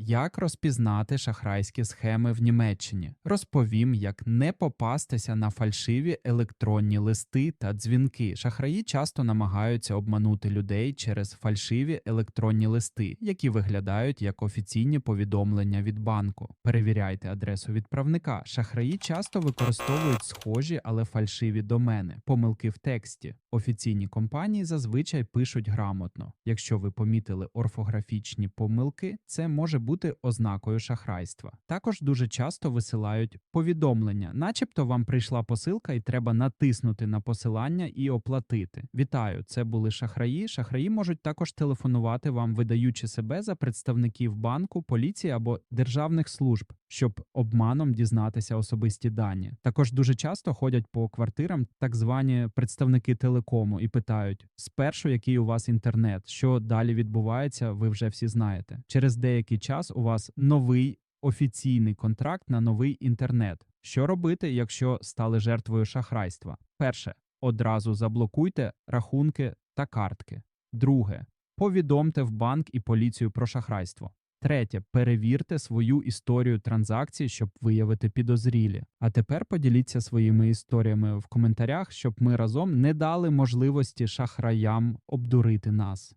Як розпізнати шахрайські схеми в Німеччині? Розповім, як не попастися на фальшиві електронні листи та дзвінки. Шахраї часто намагаються обманути людей через фальшиві електронні листи, які виглядають як офіційні повідомлення від банку. Перевіряйте адресу відправника. Шахраї часто використовують схожі, але фальшиві домени, помилки в тексті. Офіційні компанії зазвичай пишуть грамотно. Якщо ви помітили орфографічні помилки, це може бути ознакою шахрайства. Також дуже часто висилають повідомлення, начебто вам прийшла посилка і треба натиснути на посилання і оплатити. Вітаю, це були шахраї. Шахраї можуть також телефонувати вам, видаючи себе за представників банку, поліції або державних служб, щоб обманом дізнатися особисті дані. Також дуже часто ходять по квартирам так звані представники телекому і питають: спершу, який у вас інтернет, що далі відбувається, ви вже всі знаєте. Через деякий час у вас новий офіційний контракт на новий інтернет. Що робити, якщо стали жертвою шахрайства? Перше, одразу заблокуйте рахунки та картки. Друге, повідомте в банк і поліцію про шахрайство. Третє, перевірте свою історію транзакцій, щоб виявити підозрілі. А тепер поділіться своїми історіями в коментарях, щоб ми разом не дали можливості шахраям обдурити нас.